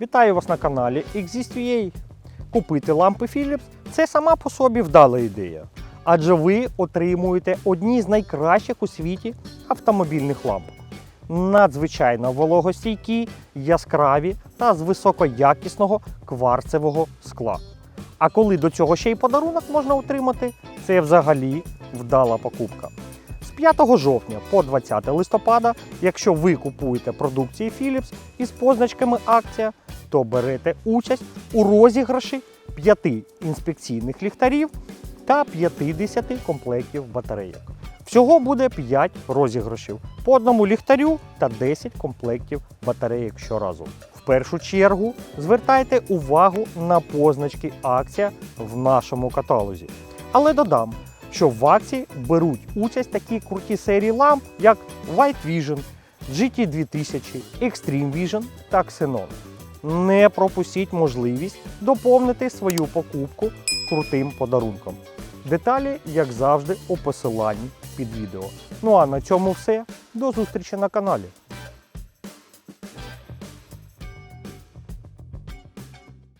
Вітаю вас на каналі Exist.ua. Купити лампи Philips – це сама по собі вдала ідея. Адже ви отримуєте одні з найкращих у світі автомобільних ламп. Надзвичайно вологостійкі, яскраві та з високоякісного кварцевого скла. А коли до цього ще й подарунок можна отримати, це взагалі вдала покупка. З 5 жовтня по 20 листопада, якщо ви купуєте продукції Philips із позначками акція, то берете участь у розіграші 5 інспекційних ліхтарів та 50 комплектів батарейок. Всього буде 5 розіграшів по одному ліхтарю та 10 комплектів батарейок щоразу. В першу чергу звертайте увагу на позначки акція в нашому каталозі. Але додам, що в акції беруть участь такі круті серії ламп, як White Vision, GT2000, Extreme Vision та Xenon. Не пропустіть можливість доповнити свою покупку крутим подарунком. Деталі, як завжди, у посиланні під відео. Ну а на цьому все. До зустрічі на каналі.